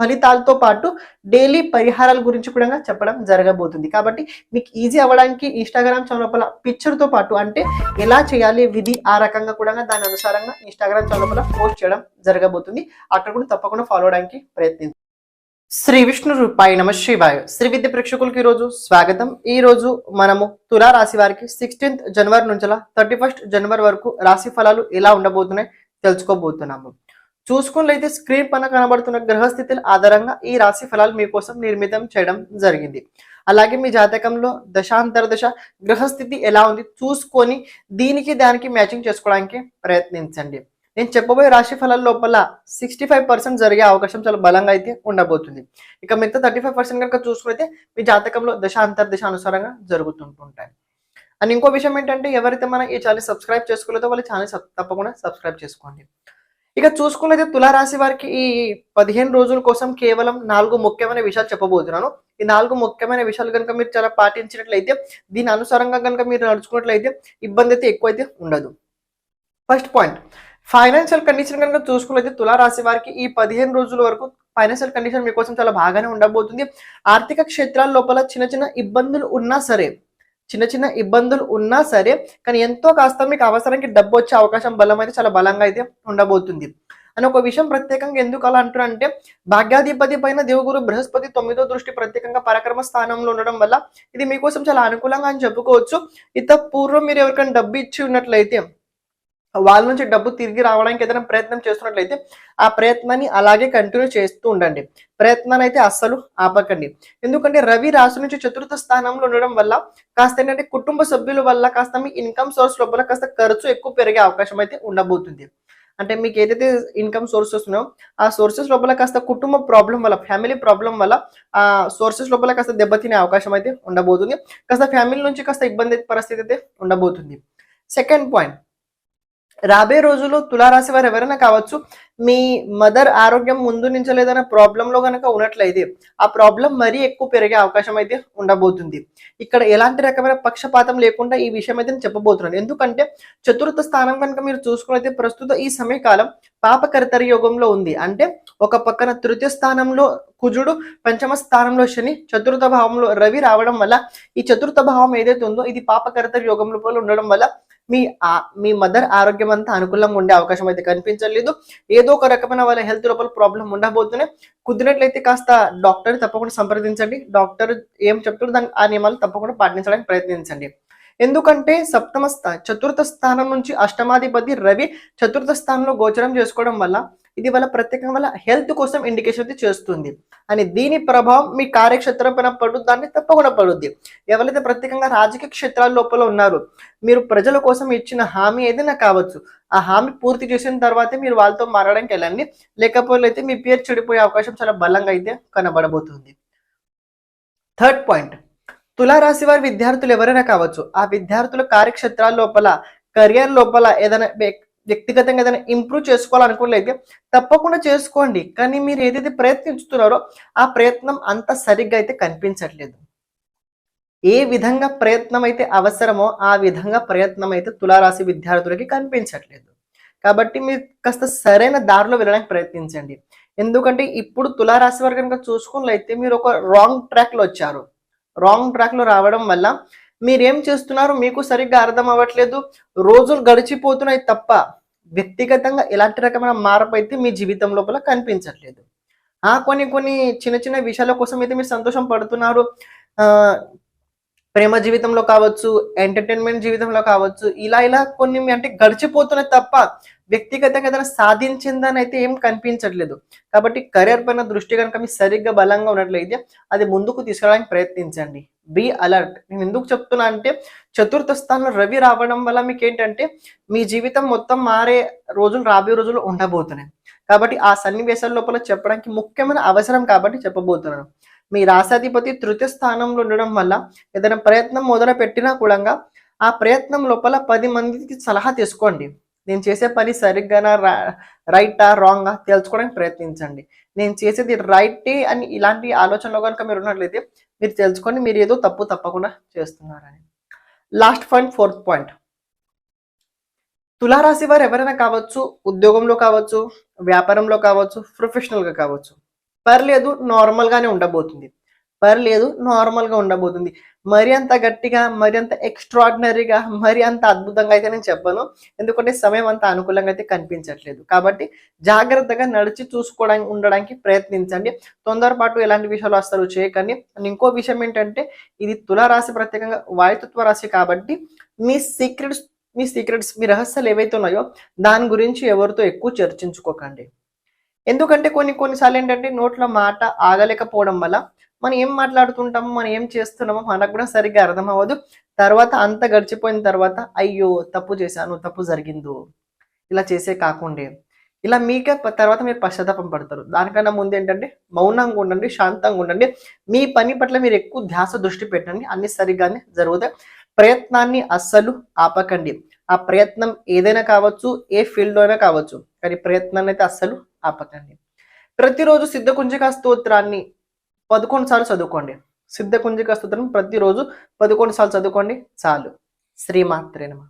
ఫలితాలతో పాటు డైలీ పరిహారాల గురించి కూడా చెప్పడం జరగబోతుంది. కాబట్టి మీకు ఈజీ అవ్వడానికి ఇన్స్టాగ్రామ్ ఛానల్ పిక్చర్తో పాటు అంటే ఎలా చేయాలి విధి ఆ రకంగా కూడా దాని అనుసారంగా ఇన్స్టాగ్రామ్ ఛానల్ పోస్ట్ చేయడం జరగబోతుంది. అక్కడ కూడా తప్పకుండా ఫాలో అవడానికి ప్రయత్నించండి శ్రీ విష్ణు రూపాయి నమ శివాయ. శ్రీ విద్య ప్రేక్షకులకి ఈరోజు రోజు స్వాగతం. ఈ రోజు మనము తులా రాశి వారికి సిక్స్టీన్త్ జనవరి నుంచి థర్టీ ఫస్ట్ జనవరి వరకు రాశి ఫలాలు ఎలా ఉండబోతున్నాయి తెలుసుకోబోతున్నాము. చూసుకున్నట్లయితే స్క్రీన్ పైన కనబడుతున్న గ్రహస్థితుల ఆధారంగా ఈ రాశి ఫలాలు మీకోసం నిర్మితం చేయడం జరిగింది. అలాగే మీ జాతకంలో దశాంతరదశ గ్రహస్థితి ఎలా ఉంది చూసుకొని దీనికి దానికి మ్యాచింగ్ చేసుకోవడానికి ప్రయత్నించండి. నేను చెప్పబోయే రాశి ఫలాల లోపల సిక్స్టీ ఫైవ్ పర్సెంట్ జరిగే అవకాశం చాలా బలంగా అయితే ఉండబోతుంది. ఇక మిగతా థర్టీ ఫైవ్ పర్సెంట్ కనుక చూసుకుంటే మీ జాతకంలో దశ అంతర్దశ అనుసారంగా జరుగుతుంటుంటాయి. అండ్ ఇంకో విషయం ఏంటంటే ఎవరైతే మన ఈ ఛానల్ సబ్స్క్రైబ్ చేసుకోలేదో వాళ్ళ ఛానల్ తప్పకుండా సబ్స్క్రైబ్ చేసుకోండి. ఇక చూసుకున్నైతే తులారాశి వారికి ఈ పదిహేను రోజుల కోసం కేవలం నాలుగు ముఖ్యమైన విషయాలు చెప్పబోతున్నాను. ఈ నాలుగు ముఖ్యమైన విషయాలు కనుక మీరు చాలా పాటించినట్లయితే దీని అనుసారంగా కనుక మీరు నడుచుకున్నట్లయితే ఇబ్బంది అయితే ఎక్కువైతే ఉండదు. ఫస్ట్ పాయింట్ ఫైనాన్షియల్ కండిషన్ కనుక చూసుకున్నట్లయితే తులారాశి వారికి ఈ పదిహేను రోజుల వరకు ఫైనాన్షియల్ కండిషన్ మీకోసం చాలా బాగానే ఉండబోతుంది. ఆర్థిక క్షేత్రాల లోపల చిన్న చిన్న ఇబ్బందులు ఉన్నా సరే చిన్న చిన్న ఇబ్బందులు ఉన్నా సరే కానీ ఎంతో కాస్త మీకు అవసరానికి డబ్బు వచ్చే అవకాశం బలం అయితే చాలా బలంగా అయితే ఉండబోతుంది. అని ఒక విషయం ప్రత్యేకంగా ఎందుకు అలా అంటున్నారంటే భాగ్యాధిపతి పైన దేవుగురు బృహస్పతి తొమ్మిదో దృష్టి ప్రత్యేకంగా పరాక్రమ స్థానంలో ఉండడం వల్ల ఇది మీకోసం చాలా అనుకూలంగా అని చెప్పుకోవచ్చు. ఇత పూర్వం మీరు ఎవరికైనా డబ్బు ఇచ్చి ఉన్నట్లయితే వాళ్ళ నుంచి డబ్బు తిరిగి రావడానికి ఏదైనా ప్రయత్నం చేస్తున్నట్లయితే ఆ ప్రయత్నాన్ని అలాగే కంటిన్యూ చేస్తూ ఉండండి. ప్రయత్నాన్ని అయితే అస్సలు ఆపకండి. ఎందుకంటే రవి రాశి నుంచి చతుర్థ స్థానంలో ఉండడం వల్ల కాస్త ఏంటంటే కుటుంబ సభ్యుల వల్ల కాస్త మీ ఇన్కమ్ సోర్స్ లోపల కాస్త ఖర్చు ఎక్కువ పెరిగే అవకాశం అయితే ఉండబోతుంది. అంటే మీకు ఏదైతే ఇన్కమ్ సోర్సెస్ ఉన్నాయో ఆ సోర్సెస్ లోపల కాస్త కుటుంబ ప్రాబ్లం వల్ల ఫ్యామిలీ ప్రాబ్లం వల్ల ఆ సోర్సెస్ లోపల కాస్త దెబ్బతినే అవకాశం అయితే ఉండబోతుంది. కాస్త ఫ్యామిలీ నుంచి కాస్త ఇబ్బంది పరిస్థితి అయితే ఉండబోతుంది. సెకండ్ పాయింట్ రాబోయే రోజుల్లో తులారాశి వారు ఎవరైనా కావచ్చు మీ మదర్ ఆరోగ్యం ముందు నుంచి ఏదైనా ప్రాబ్లంలో కనుక ఉన్నట్లయితే ఆ ప్రాబ్లం మరీ ఎక్కువ పెరిగే అవకాశం అయితే ఉండబోతుంది. ఇక్కడ ఎలాంటి రకమైన పక్షపాతం లేకుండా ఈ విషయం అయితే నేను చెప్పబోతున్నాను. ఎందుకంటే చతుర్థ స్థానం కనుక మీరు చూసుకున్నైతే ప్రస్తుత ఈ సమయకాలం పాపకర్తర యోగంలో ఉంది. అంటే ఒక పక్కన తృతీయ స్థానంలో కుజుడు పంచమ స్థానంలో శని చతుర్థ భావంలో రవి రావడం వల్ల ఈ చతుర్థ భావం ఏదైతే ఉందో ఇది పాపకర్తర యోగం లోపల ఉండడం వల్ల మీ మీ మదర్ ఆరోగ్యం అంతా అనుకూలంగా ఉండే అవకాశం అయితే కనిపించలేదు. ఏదో ఒక రకమైన వాళ్ళ హెల్త్ లోపల ప్రాబ్లం ఉండబోతున్నాయి కుదిరినట్లయితే కాస్త డాక్టర్ తప్పకుండా సంప్రదించండి. డాక్టర్ ఏం చెప్తారు దాని ఆ నియమాలు తప్పకుండా పాటించడానికి ప్రయత్నించండి. ఎందుకంటే సప్తమ స్థా చతుర్థ స్థానం నుంచి అష్టమాధిపతి రవి చతుర్థ స్థానంలో గోచరం చేసుకోవడం వల్ల ఇది వాళ్ళ ప్రత్యేకంగా వల్ల హెల్త్ కోసం ఇండికేషన్ అయితే చేస్తుంది. అని దీని ప్రభావం మీ కార్యక్షేత్రం పైన పడుద్దాన్ని తప్పకుండా పడుద్ది. ఎవరైతే ప్రత్యేకంగా రాజకీయ క్షేత్రాల లోపల ఉన్నారు మీరు ప్రజల కోసం ఇచ్చిన హామీ ఏదైనా కావచ్చు ఆ హామీ పూర్తి చేసిన తర్వాతే మీరు వాళ్ళతో మారడానికి వెళ్ళండి. లేకపోతే మీ పేరు చెడిపోయే అవకాశం చాలా బలంగా అయితే కనబడబోతుంది. Third point. తులారాశి వారి విద్యార్థులు ఎవరైనా కావచ్చు ఆ విద్యార్థుల కార్యక్షేత్రాల లోపల కెరియర్ లోపల ఏదైనా వ్యక్తిగతంగా ఏదైనా ఇంప్రూవ్ చేసుకోవాలనుకున్నట్లయితే తప్పకుండా చేసుకోండి. కానీ మీరు ఏదైతే ప్రయత్నిస్తున్నారో ఆ ప్రయత్నం అంత సరిగ్గా అయితే కనిపించట్లేదు. ఏ విధంగా ప్రయత్నం అయితే అవసరమో ఆ విధంగా ప్రయత్నం అయితే తులారాశి విద్యార్థులకి కనిపించట్లేదు. కాబట్టి మీరు కాస్త సరైన దారిలో వెళ్ళడానికి ప్రయత్నించండి. ఎందుకంటే ఇప్పుడు తులారాశి వారు కనుక చూసుకున్నట్లయితే మీరు ఒక రాంగ్ ట్రాక్లో వచ్చారు. రాంగ్ ట్రాక్లో రావడం వల్ల మీరేం చేస్తున్నారు? మీకు సరిగ్గా అర్థం అవ్వట్లేదు. రోజులు గడిచిపోతున్నాయి తప్ప వ్యక్తిగతంగా ఎలాంటి రకమైన మార్పు అయితే మీ జీవితం లోపల కనిపించట్లేదు. ఆ కొన్ని కొన్ని చిన్న చిన్న విషయాల కోసం అయితే మీరు సంతోషం పడుతున్నారు. ఆ ప్రేమ జీవితంలో కావచ్చు ఎంటర్టైన్మెంట్ జీవితంలో కావచ్చు ఇలా ఇలా కొన్ని అంటే గడిచిపోతున్నాయి తప్ప వ్యక్తిగతంగా ఏదైనా సాధించిందని అయితే ఏం కనిపించట్లేదు. కాబట్టి కెరీర్ పైన దృష్టి కనుక మీరు సరిగ్గా బలంగా ఉన్నట్లయితే అది ముందుకు తీసుకురావడానికి ప్రయత్నించండి. Be alert. నేను ఎందుకు చెప్తున్నా అంటే చతుర్థ స్థానంలో రవి రావడం వల్ల మీకు ఏంటంటే మీ జీవితం మొత్తం మారే రోజులు రాబోయే రోజులు ఉండబోతున్నాయి. కాబట్టి ఆ సన్నివేశాల లోపల చెప్పడానికి ముఖ్యమైన అవసరం కాబట్టి చెప్పబోతున్నాను. మీ రాశాధిపతి తృతీయ స్థానంలో ఉండడం వల్ల ఏదైనా ప్రయత్నం మొదలు పెట్టినా కూడా ఆ ప్రయత్నం లోపల పది మందికి సలహా తీసుకోండి. నేను చేసే పని సరిగ్గానా రైటా రాంగా తెలుసుకోవడానికి ప్రయత్నించండి. నేను చేసేది రైటే అని ఇలాంటి ఆలోచనలో కనుక మీరు ఉన్నట్లయితే మీరు తెలుసుకొని మీరు ఏదో తప్పు తప్పకుండా చేస్తున్నారని. లాస్ట్ పాయింట్ ఫోర్త్ పాయింట్ తులారాశి వారు ఎవరైనా కావచ్చు ఉద్యోగంలో కావచ్చు వ్యాపారంలో కావచ్చు ప్రొఫెషనల్గా కావచ్చు. పర్లేదు నార్మల్గానే ఉండబోతుంది. పర్లేదు నార్మల్గా ఉండబోతుంది. మరి అంత గట్టిగా మరి అంత ఎక్స్ట్రాడినరీగా మరి అంత అద్భుతంగా అయితే నేను చెప్పను. ఎందుకంటే సమయం అంత అనుకూలంగా అయితే కనిపించట్లేదు. కాబట్టి జాగ్రత్తగా నడిచి చూసుకోవడానికి ఉండడానికి ప్రయత్నించండి. తొందరపాటు ఎలాంటి విషయాలు వస్తారు చేయకండి. అండ్ ఇంకో విషయం ఏంటంటే ఇది తులారాశి ప్రత్యేకంగా వాయుతత్వ రాశి కాబట్టి మీ సీక్రెట్స్ మీ సీక్రెట్స్ మీ రహస్యాలు ఏవైతే ఉన్నాయో దాని గురించి ఎవరితో ఎక్కువ చర్చించుకోకండి. ఎందుకంటే కొన్ని కొన్నిసార్లు ఏంటంటే నోట్లో మాట ఆగలేకపోవడం వల్ల మనం ఏం మాట్లాడుతుంటాము మనం ఏం చేస్తున్నామో మనకు కూడా సరిగ్గా అర్థం అవ్వదు. తర్వాత అంత గడిచిపోయిన తర్వాత అయ్యో తప్పు చేశాను తప్పు జరిగిందో. ఇలా చేసే కాకుండా. ఇలా మీకే తర్వాత మీరు పశ్చాత్తాపం పడతారు. దానికన్నా ముందు ఏంటంటే మౌనంగా ఉండండి శాంతంగా ఉండండి. మీ పని పట్ల మీరు ఎక్కువ ధ్యాస దృష్టి పెట్టండి. అన్ని సరిగ్గానే జరుగుతాయి. ప్రయత్నాన్ని అస్సలు ఆపకండి. ఆ ప్రయత్నం ఏదైనా కావచ్చు ఏ ఫీల్డ్లో అయినా కావచ్చు. కానీ ప్రయత్నాన్ని అయితే అస్సలు ఆపకండి. ప్రతిరోజు సిద్ధకుంజక స్తోత్రాన్ని పదకొండు సార్లు చదువుకోండి. సిద్ధ కుంజిక స్తోత్రం ప్రతిరోజు పదకొండు సార్లు చదువుకోండి. చాలు. శ్రీమాత్రేనమా